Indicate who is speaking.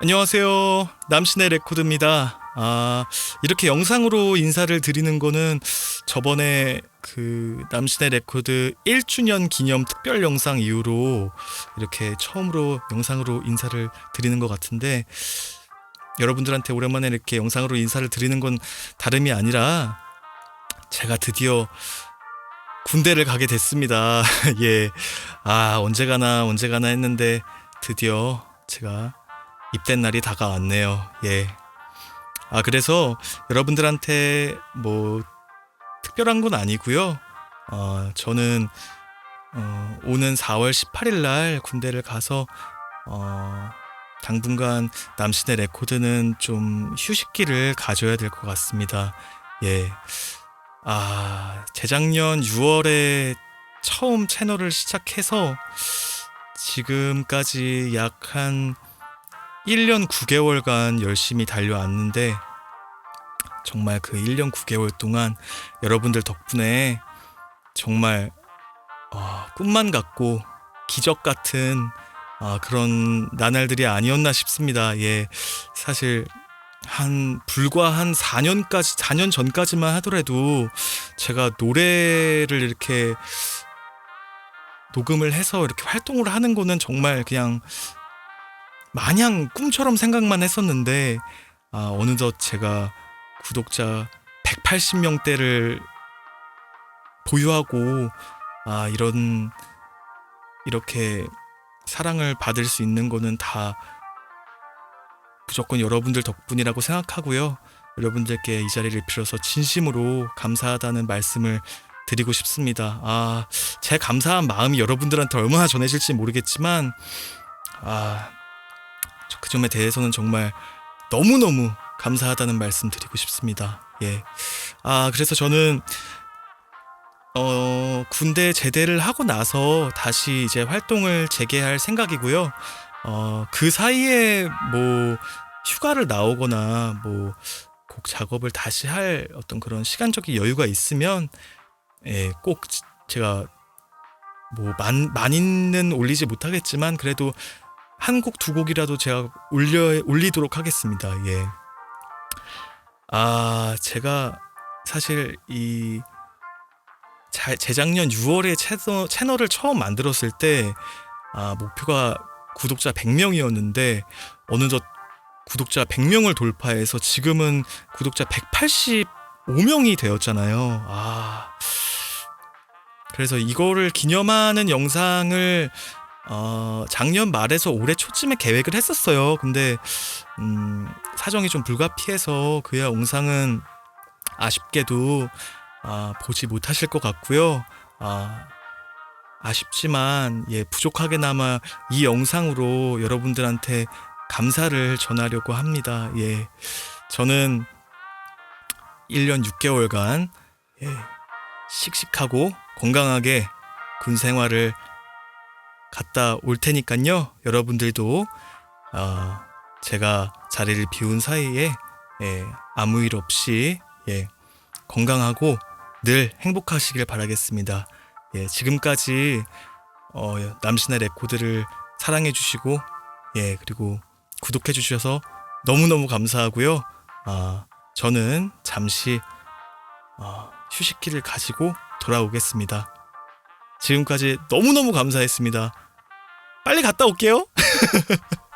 Speaker 1: 안녕하세요. 남신의 레코드입니다. 아, 이렇게 영상으로 인사를 드리는 거는 저번에 그 남신의 레코드 1주년 기념 특별 영상 이후로 이렇게 처음으로 영상으로 인사를 드리는 것 같은데 여러분들한테 오랜만에 이렇게 영상으로 인사를 드리는 건 다름이 아니라 제가 드디어 군대를 가게 됐습니다. 예. 아, 언제 가나, 언제 가나 했는데 드디어 제가 입된 날이 다가왔네요. 예. 아, 그래서 여러분들한테 뭐 특별한 건 아니고요. 어, 저는 어, 오는 4월 18일 날 군대를 가서 어, 당분간 남신의 레코드는 좀 휴식기를 가져야 될 것 같습니다. 예. 아, 재작년 6월에 처음 채널을 시작해서 지금까지 약한 1년 9개월간 열심히 달려왔는데 정말 그 1년 9개월 동안 여러분들 덕분에 정말 어, 꿈만 같고 기적 같은 아, 그런 나날들이 아니었나 싶습니다. 예. 사실 한 불과 한 4년까지 4년 전까지만 하더라도 제가 노래를 이렇게 녹음을 해서 이렇게 활동을 하는 거는 정말 그냥 마냥 꿈처럼 생각만 했었는데 아, 어느덧 제가 구독자 180명대를 보유하고 아, 이런 이렇게 사랑을 받을 수 있는 거는 다 무조건 여러분들 덕분이라고 생각하고요. 여러분들께 이 자리를 빌어서 진심으로 감사하다는 말씀을 드리고 싶습니다. 아, 제 감사한 마음이 여러분들한테 얼마나 전해질지 모르겠지만, 아, 저 그 점에 대해서는 정말 너무너무 감사하다는 말씀 드리고 싶습니다. 예. 아, 그래서 저는, 어, 군대 제대를 하고 나서 다시 이제 활동을 재개할 생각이고요. 어, 그 사이에 뭐, 휴가를 나오거나 뭐, 곡 작업을 다시 할 어떤 그런 시간적인 여유가 있으면, 예, 꼭 지- 제가 뭐, 많, 많이는 올리지 못하겠지만, 그래도 한 곡, 두 곡이라도 제가 올려, 올리도록 하겠습니다. 예. 아, 제가 사실 이 자- 재작년 6월에 채널, 채널을 처음 만들었을 때 아, 목표가 구독자 100명이었는데 어느덧 구독자 100명을 돌파해서 지금은 구독자 185명이 되었잖아요. 아. 그래서 이거를 기념하는 영상을 어, 작년 말에서 올해 초쯤에 계획을 했었어요. 근데 음, 사정이 좀 불가피해서 그 영상은 아쉽게도 아, 보지 못하실 것 같고요. 아, 아쉽지만 예, 부족하게나마 이 영상으로 여러분들한테 감사를 전하려고 합니다. 예. 저는 1년 6개월간 예, 씩씩하고 건강하게 군 생활을 갔다 올 테니까요. 여러분들도 어, 제가 자리를 비운 사이에 예, 아무 일 없이 예, 건강하고 늘 행복하시길 바라겠습니다. 예, 지금까지 어, 남신의 레코드를 사랑해 주시고 예, 그리고 구독해 주셔서 너무너무 감사하고요. 아, 저는 잠시 어, 휴식기를 가지고 돌아오겠습니다. 지금까지 너무너무 감사했습니다. 빨리 갔다 올게요.